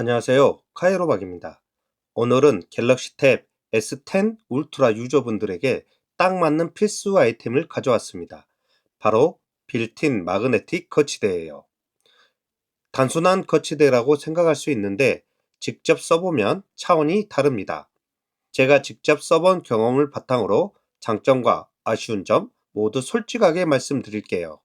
안녕하세요. 카이로박입니다. 오늘은 갤럭시 탭 S10 울트라 유저분들에게 딱 맞는 필수 아이템을 가져왔습니다. 바로 빌트인 마그네틱 거치대예요. 단순한 거치대라고 생각할 수 있는데 직접 써보면 차원이 다릅니다. 제가 직접 써본 경험을 바탕으로 장점과 아쉬운 점 모두 솔직하게 말씀드릴게요.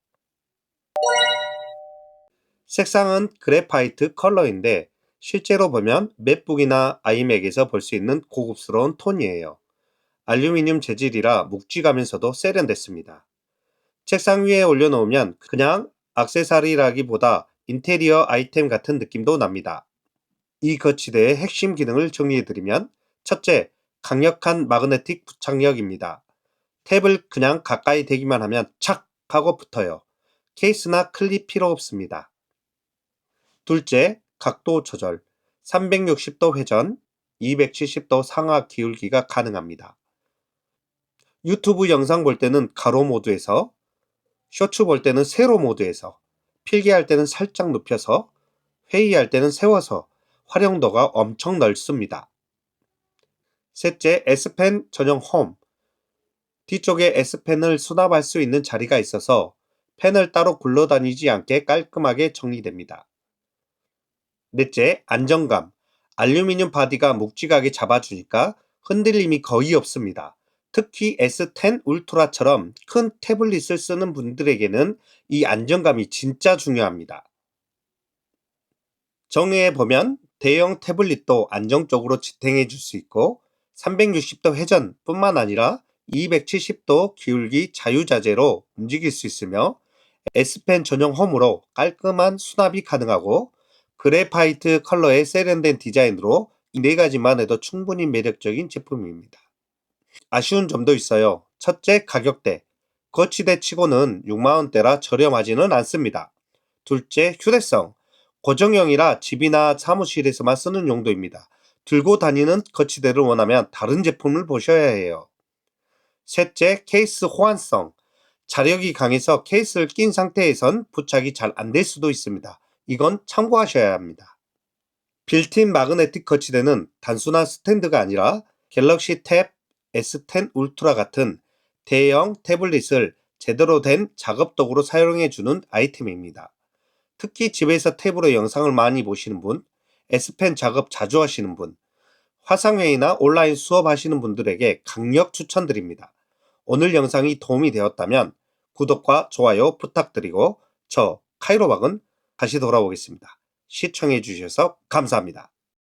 색상은 그래파이트 컬러인데 실제로 보면 맥북이나 아이맥에서 볼 수 있는 고급스러운 톤이에요. 알루미늄 재질이라 묵직하면서도 세련됐습니다. 책상 위에 올려놓으면 그냥 악세사리라기보다 인테리어 아이템 같은 느낌도 납니다. 이 거치대의 핵심 기능을 정리해드리면 첫째, 강력한 마그네틱 부착력입니다. 탭을 그냥 가까이 대기만 하면 착 하고 붙어요. 케이스나 클립 필요 없습니다. 둘째, 각도 조절. 360도 회전, 270도 상하 기울기가 가능합니다. 유튜브 영상 볼 때는 가로 모드에서, 쇼츠 볼 때는 세로 모드에서, 필기할 때는 살짝 눕혀서, 회의할 때는 세워서 활용도가 엄청 넓습니다. 셋째, S펜 전용 홈. 뒤쪽에 S펜을 수납할 수 있는 자리가 있어서 펜을 따로 굴러다니지 않게 깔끔하게 정리됩니다. 넷째, 안정감. 알루미늄 바디가 묵직하게 잡아주니까 흔들림이 거의 없습니다. 특히 S10 울트라처럼 큰 태블릿을 쓰는 분들에게는 이 안정감이 진짜 중요합니다. 정의해 보면 대형 태블릿도 안정적으로 지탱해 줄 수 있고 360도 회전 뿐만 아니라 270도 기울기 자유자재로 움직일 수 있으며 S펜 전용 홈으로 깔끔한 수납이 가능하고 그래파이트 컬러의 세련된 디자인으로 이네 가지만 해도 충분히 매력적인 제품입니다. 아쉬운 점도 있어요. 첫째, 가격대. 거치대 치고는 6만원대라 저렴하지는 않습니다. 둘째, 휴대성. 고정형이라 집이나 사무실에서만 쓰는 용도입니다. 들고 다니는 거치대를 원하면 다른 제품을 보셔야 해요. 셋째, 케이스 호환성. 자력이 강해서 케이스를 낀 상태에선 부착이 잘 안 될 수도 있습니다. 이건 참고하셔야 합니다. 빌트인 마그네틱 거치대는 단순한 스탠드가 아니라 갤럭시 탭 S10 울트라 같은 대형 태블릿을 제대로 된 작업 도구로 사용해주는 아이템입니다. 특히 집에서 탭으로 영상을 많이 보시는 분, S펜 작업 자주 하시는 분, 화상회의나 온라인 수업 하시는 분들에게 강력 추천드립니다. 오늘 영상이 도움이 되었다면 구독과 좋아요 부탁드리고 저 카이로박은 다시 돌아오겠습니다. 시청해 주셔서 감사합니다.